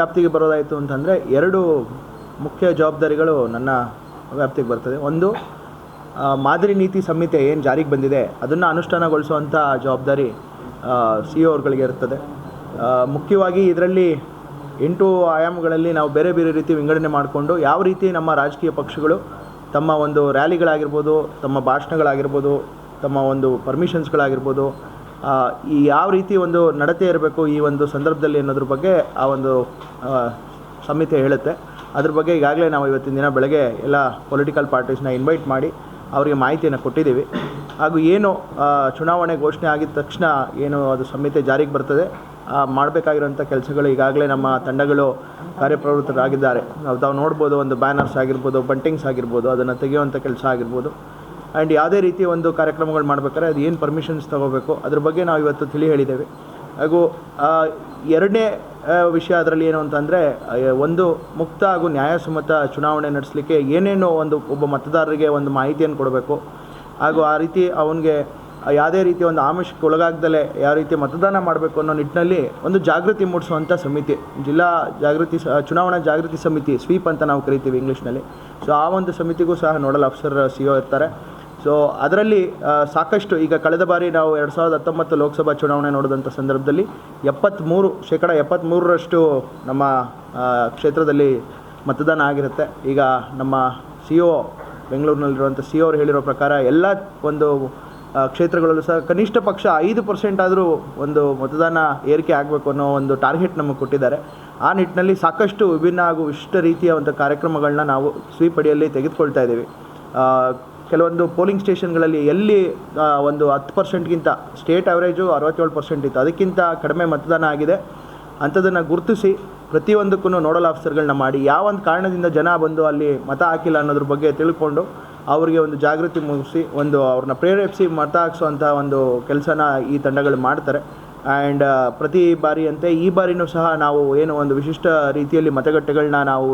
ವ್ಯಾಪ್ತಿಗೆ ಬರೋದಾಯಿತು ಅಂತಂದರೆ ಎರಡು ಮುಖ್ಯ ಜವಾಬ್ದಾರಿಗಳು ನನ್ನ ವ್ಯಾಪ್ತಿಗೆ ಬರ್ತದೆ. ಒಂದು ಮಾದರಿ ನೀತಿ ಸಂಹಿತೆ ಏನು ಜಾರಿಗೆ ಬಂದಿದೆ, ಅದನ್ನು ಅನುಷ್ಠಾನಗೊಳಿಸುವಂಥ ಜವಾಬ್ದಾರಿ ಸಿ ಅವ್ರಗಳಿಗೆ ಇರ್ತದೆ. ಮುಖ್ಯವಾಗಿ ಇದರಲ್ಲಿ ಎಂಟು ಆಯಾಮಗಳಲ್ಲಿ ನಾವು ಬೇರೆ ಬೇರೆ ರೀತಿ ವಿಂಗಡಣೆ ಮಾಡಿಕೊಂಡು ಯಾವ ರೀತಿ ನಮ್ಮ ರಾಜಕೀಯ ಪಕ್ಷಗಳು ತಮ್ಮ ಒಂದು ರ್ಯಾಲಿಗಳಾಗಿರ್ಬೋದು, ತಮ್ಮ ಭಾಷಣಗಳಾಗಿರ್ಬೋದು, ತಮ್ಮ ಒಂದು ಪರ್ಮಿಷನ್ಸ್ಗಳಾಗಿರ್ಬೋದು ಈ ಯಾವ ರೀತಿ ಒಂದು ನಡತೆ ಇರಬೇಕು ಈ ಒಂದು ಸಂದರ್ಭದಲ್ಲಿ ಅನ್ನೋದ್ರ ಬಗ್ಗೆ ಆ ಒಂದು ಸಮಿತಿ ಹೇಳುತ್ತೆ. ಅದ್ರ ಬಗ್ಗೆ ಈಗಾಗಲೇ ನಾವು ಇವತ್ತಿನ ದಿನ ಬೆಳಗ್ಗೆ ಎಲ್ಲ ಪೊಲಿಟಿಕಲ್ ಪಾರ್ಟೀಸ್ನ ಇನ್ವೈಟ್ ಮಾಡಿ ಅವರಿಗೆ ಮಾಹಿತಿಯನ್ನು ಕೊಟ್ಟಿದ್ದೀವಿ. ಹಾಗೂ ಏನು ಚುನಾವಣೆ ಘೋಷಣೆ ಆಗಿದ ತಕ್ಷಣ ಏನು ಅದು ಸಂಹಿತೆ ಜಾರಿಗೆ ಬರ್ತದೆ ಮಾಡಬೇಕಾಗಿರುವಂಥ ಕೆಲಸಗಳು ಈಗಾಗಲೇ ನಮ್ಮ ತಂಡಗಳು ಕಾರ್ಯಪ್ರವೃತ್ತರಾಗಿದ್ದಾರೆ. ನಾವು ತಾವು ನೋಡ್ಬೋದು ಒಂದು ಬ್ಯಾನರ್ಸ್ ಆಗಿರ್ಬೋದು ಬಂಟಿಂಗ್ಸ್ ಆಗಿರ್ಬೋದು, ಅದನ್ನು ತೆಗೆಯುವಂಥ ಕೆಲಸ ಆಗಿರ್ಬೋದು. ಆ್ಯಂಡ್ ಯಾವುದೇ ರೀತಿ ಒಂದು ಕಾರ್ಯಕ್ರಮಗಳು ಮಾಡ್ಬೇಕಾದ್ರೆ ಅದು ಏನು ಪರ್ಮಿಷನ್ಸ್ ತೊಗೋಬೇಕು? ಅದ್ರ ಬಗ್ಗೆ ನಾವು ಇವತ್ತು ತಿಳಿ ಹೇಳಿದ್ದೇವೆ. ಹಾಗೂ ಎರಡನೇ ವಿಷಯ ಅದರಲ್ಲಿ ಏನು ಅಂತಂದರೆ ಒಂದು ಮುಕ್ತ ಹಾಗೂ ನ್ಯಾಯಸಮ್ಮತ ಚುನಾವಣೆ ನಡೆಸಲಿಕ್ಕೆ ಏನೇನು ಒಂದು ಒಬ್ಬ ಮತದಾರರಿಗೆ ಒಂದು ಮಾಹಿತಿಯನ್ನು ಕೊಡಬೇಕು. ಹಾಗೂ ಆ ರೀತಿ ಅವನಿಗೆ ಯಾವುದೇ ರೀತಿ ಒಂದು ಆಮಿಷಕ್ಕೆ ಒಳಗಾಗ್ದಲೇ ಯಾವ ರೀತಿ ಮತದಾನ ಮಾಡಬೇಕು ಅನ್ನೋ ನಿಟ್ಟಿನಲ್ಲಿ ಒಂದು ಜಾಗೃತಿ ಮೂಡಿಸುವಂಥ ಸಮಿತಿ, ಜಿಲ್ಲಾ ಜಾಗೃತಿ ಚುನಾವಣಾ ಜಾಗೃತಿ ಸಮಿತಿ, ಸ್ವೀಪ್ ಅಂತ ನಾವು ಕರಿತೀವಿ ಇಂಗ್ಲೀಷ್ನಲ್ಲಿ. ಸೊ, ಆ ಒಂದು ಸಮಿತಿಗೂ ಸಹ ನೋಡಲ್ ಆಫೀಸರ್ ಸಿ ಇರ್ತಾರೆ. ಸೊ ಅದರಲ್ಲಿ ಸಾಕಷ್ಟು, ಈಗ ಕಳೆದ ಬಾರಿ ನಾವು ಎರಡು ಸಾವಿರದ ಹತ್ತೊಂಬತ್ತು ಲೋಕಸಭಾ ಚುನಾವಣೆ ನೋಡಿದಂಥ ಸಂದರ್ಭದಲ್ಲಿ ಎಪ್ಪತ್ತ್ಮೂರು ಶೇಕಡ ಎಪ್ಪತ್ತ್ಮೂರರಷ್ಟು ನಮ್ಮ ಕ್ಷೇತ್ರದಲ್ಲಿ ಮತದಾನ ಆಗಿರುತ್ತೆ. ಈಗ ನಮ್ಮ ಸಿ ಒ ಬೆಂಗಳೂರಿನಲ್ಲಿರುವಂಥ ಸಿ ಅವರು ಹೇಳಿರೋ ಪ್ರಕಾರ ಎಲ್ಲ ಒಂದು ಕ್ಷೇತ್ರಗಳಲ್ಲೂ ಸಹ ಕನಿಷ್ಠ ಪಕ್ಷ ಐದು ಪರ್ಸೆಂಟ್ ಆದರೂ ಒಂದು ಮತದಾನ ಏರಿಕೆ ಆಗಬೇಕು ಅನ್ನೋ ಒಂದು ಟಾರ್ಗೆಟ್ ನಮಗೆ ಕೊಟ್ಟಿದ್ದಾರೆ. ಆ ನಿಟ್ಟಿನಲ್ಲಿ ಸಾಕಷ್ಟು ವಿಭಿನ್ನ ಹಾಗೂ ವಿಶಿಷ್ಟ ರೀತಿಯ ಒಂದು ಕಾರ್ಯಕ್ರಮಗಳನ್ನ ನಾವು ಸ್ವೀಪಡಿಯಲ್ಲಿ ತೆಗೆದುಕೊಳ್ತಾ ಇದ್ದೀವಿ. ಕೆಲವೊಂದು ಪೋಲಿಂಗ್ ಸ್ಟೇಷನ್ಗಳಲ್ಲಿ ಎಲ್ಲಿ ಒಂದು ಹತ್ತು ಪರ್ಸೆಂಟ್ಗಿಂತ ಸ್ಟೇಟ್ ಆ್ಯಾವ್ರೇಜು ಅರವತ್ತೇಳು ಪರ್ಸೆಂಟ್ ಇತ್ತು ಅದಕ್ಕಿಂತ ಕಡಿಮೆ ಮತದಾನ ಆಗಿದೆ. ಅಂಥದನ್ನು ಗುರುತಿಸಿ ಪ್ರತಿಯೊಂದಕ್ಕೂ ನೋಡಲ್ ಆಫೀಸರ್ಗಳನ್ನ ಮಾಡಿ ಯಾವ ಒಂದು ಕಾರಣದಿಂದ ಜನ ಬಂದು ಅಲ್ಲಿ ಮತ ಹಾಕಿಲ್ಲ ಅನ್ನೋದ್ರ ಬಗ್ಗೆ ತಿಳ್ಕೊಂಡು ಅವರಿಗೆ ಒಂದು ಜಾಗೃತಿ ಮೂಡಿಸಿ, ಒಂದು ಅವ್ರನ್ನ ಪ್ರೇರೇಪಿಸಿ ಮತ ಹಾಕ್ಸುವಂಥ ಒಂದು ಕೆಲಸನ ಈ ತಂಡಗಳು ಮಾಡ್ತಾರೆ. ಆ್ಯಂಡ್ ಪ್ರತಿ ಬಾರಿಯಂತೆ ಈ ಬಾರಿನೂ ಸಹ ನಾವು ಏನು ಒಂದು ವಿಶಿಷ್ಟ ರೀತಿಯಲ್ಲಿ ಮತಗಟ್ಟೆಗಳನ್ನ ನಾವು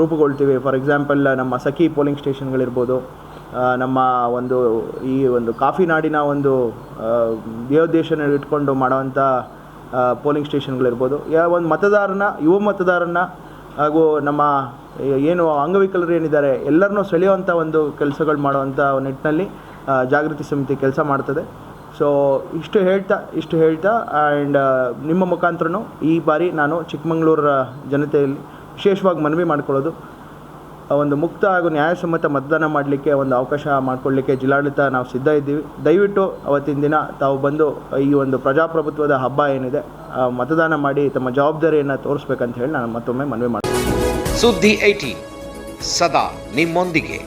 ರೂಪುಗೊಳ್ತೀವಿ. ಫಾರ್ ಎಕ್ಸಾಂಪಲ್ ನಮ್ಮ ಸಖಿ ಪೋಲಿಂಗ್ ಸ್ಟೇಷನ್ಗಳಿರ್ಬೋದು ನಮ್ಮ ಒಂದು ಈ ಒಂದು ಕಾಫಿ ನಾಡಿನ ಒಂದು ದೇವೋದ್ದೇಶನ ಇಟ್ಕೊಂಡು ಮಾಡೋವಂಥ ಪೋಲಿಂಗ್ ಸ್ಟೇಷನ್ಗಳಿರ್ಬೋದು ಯಾವ ಒಂದು ಮತದಾರನ, ಯುವ ಮತದಾರನ ಹಾಗೂ ನಮ್ಮ ಏನು ಅಂಗವಿಕಲರು ಏನಿದ್ದಾರೆ, ಎಲ್ಲರನ್ನೂ ಸೆಳೆಯುವಂಥ ಒಂದು ಕೆಲಸಗಳು ಮಾಡುವಂಥ ನಿಟ್ಟಿನಲ್ಲಿ ಜಾಗೃತಿ ಸಮಿತಿ ಕೆಲಸ ಮಾಡ್ತದೆ. ಸೊ ಇಷ್ಟು ಹೇಳ್ತಾ ಇಷ್ಟು ಹೇಳ್ತಾ ಆ್ಯಂಡ್ ನಿಮ್ಮ ಮುಖಾಂತರನೂ ಈ ಬಾರಿ ನಾನು ಚಿಕ್ಕಮಗಳೂರ ಜನತೆಯಲ್ಲಿ ವಿಶೇಷವಾಗಿ ಮನವಿ ಮಾಡ್ಕೊಳ್ಳೋದು. ಒಂದು ಮುಕ್ತ ಹಾಗೂ ನ್ಯಾಯಸಮ್ಮತ ಮತದಾನ ಮಾಡಲಿಕ್ಕೆ ಒಂದು ಅವಕಾಶ ಮಾಡಿಕೊಳ್ಳಿಕ್ಕೆ ಜಿಲ್ಲಾಡಳಿತ ನಾವು ಸಿದ್ಧ ಇದ್ದೀವಿ. ದಯವಿಟ್ಟು ಅವತ್ತಿನ ದಿನ ತಾವು ಬಂದು ಈ ಒಂದು ಪ್ರಜಾಪ್ರಭುತ್ವದ ಹಬ್ಬ ಏನಿದೆ ಮತದಾನ ಮಾಡಿ ತಮ್ಮ ಜವಾಬ್ದಾರಿಯನ್ನು ತೋರಿಸ್ಬೇಕಂತ ಹೇಳಿ ನಾನು ಮತ್ತೊಮ್ಮೆ ಮನವಿ ಮಾಡ್ತೀನಿ. ಸುದ್ದಿ ಐಟಿ ಸದಾ ನಿಮ್ಮೊಂದಿಗೆ.